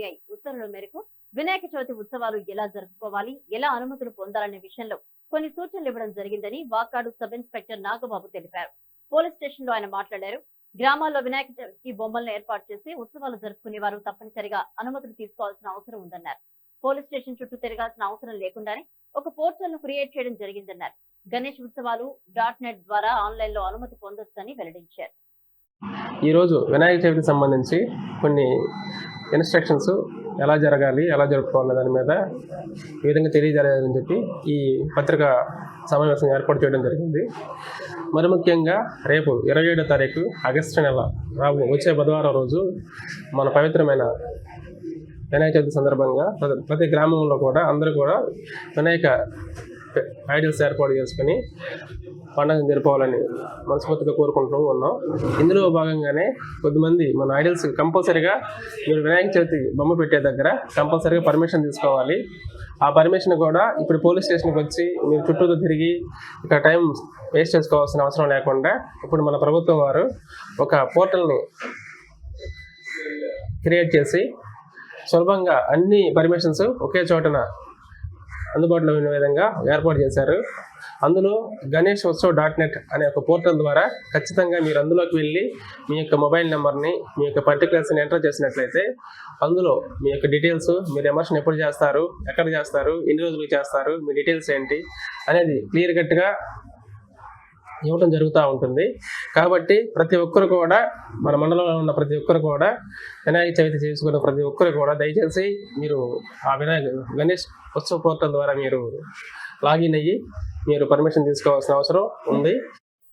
CI ఉత్తర్వుల మేరకు వినాయక చవితి ఉత్సవాలు ఎలా జరుపుకోవాలి ఎలా అనుమతులు పొందాలనే విషయంలో కొన్ని సూచనలు ఇవ్వడం జరిగిందని వాకాడు సబ్ ఇన్స్పెక్టర్ నాగబాబు తెలిపారు. పోలీస్ స్టేషన్లో ఆయన మాట్లాడారు. గ్రామాల్లో వినాయక చవితి బొమ్మలను ఏర్పాటు చేసి ఉత్సవాలు జరుపుకునే వారు తప్పనిసరిగా అనుమతులు తీసుకోవాల్సిన అవసరం ఉందన్నారు. పోలీస్ స్టేషన్ చుట్టూ తిరగాల్సిన అవసరం లేకుండానే ఒక పోర్టల్ను క్రియేట్ చేయడం జరిగిందన్నారు. గణేష్ ఉత్సవాలు డాట్ నెట్ ద్వారా ఆన్లైన్లో అనుమతి పొందొచ్చని వెల్లడించారు. ఈరోజు వినాయక చవితికి సంబంధించి కొన్ని ఇన్స్ట్రక్షన్స్ ఎలా జరగాలి ఎలా జరుపుకోవాలి దాని మీద ఈ విధంగా తెలియజేయాలని చెప్పి ఈ పత్రిక సమావేశం ఏర్పాటు చేయడం జరిగింది. మరి ముఖ్యంగా రేపు ఇరవై ఏడో తారీఖు ఆగస్టు నెల రాబో వచ్చే బుధవారం రోజు మన పవిత్రమైన వినాయక చవితి సందర్భంగా ప్రతి- ప్రతి గ్రామంలో కూడా అందరూ కూడా వినాయక ఐడియల్స్ ఏర్పాటు చేసుకుని పండుగను జరుపుకోవాలని మనస్ఫూర్తిగా కోరుకుంటూ ఉన్నాం. ఇందులో భాగంగానే కొద్దిమంది మన ఐడల్స్ కంపల్సరీగా మీరు వినాయక చవితి బొమ్మ పెట్టే దగ్గర కంపల్సరీగా పర్మిషన్ తీసుకోవాలి. ఆ పర్మిషన్ కూడా ఇప్పుడు పోలీస్ స్టేషన్కి వచ్చి మీరు చుట్టూతో తిరిగి ఇక్కడ టైం వేస్ట్ చేసుకోవాల్సిన అవసరం లేకుండా ఇప్పుడు మన ప్రభుత్వం వారు ఒక పోర్టల్ని క్రియేట్ చేసి సులభంగా అన్ని పర్మిషన్స్ ఒకే చోటన అందుబాటులో ఉన్న విధంగా ఏర్పాటు చేశారు. అందులో గణేష్ ఉత్సవ్ డాట్ నెట్ అనే ఒక పోర్టల్ ద్వారా ఖచ్చితంగా మీరు అందులోకి వెళ్ళి మీ యొక్క మొబైల్ నెంబర్ని మీ యొక్క పర్టికులర్స్ని ఎంటర్ చేసినట్లయితే అందులో మీ యొక్క డీటెయిల్స్ మీరు ఎమర్షన్ ఎప్పుడు చేస్తారు ఎక్కడ చేస్తారు ఎన్ని రోజులు చేస్తారు మీ డీటెయిల్స్ ఏంటి అనేది క్లియర్ కట్గా ఇవ్వడం జరుగుతూ ఉంటుంది. కాబట్టి ప్రతి ఒక్కరు కూడా మన మండలంలో ఉన్న ప్రతి ఒక్కరు కూడా వినాయక చవితి చేసుకున్న ప్రతి ఒక్కరు కూడా దయచేసి మీరు ఆ వినాయక గణేష్ ఉత్సవ పోర్టల్ ద్వారా మీరు లాగిన్ అయ్యి మీరు పర్మిషన్ తీసుకోవాల్సిన అవసరం ఉంది.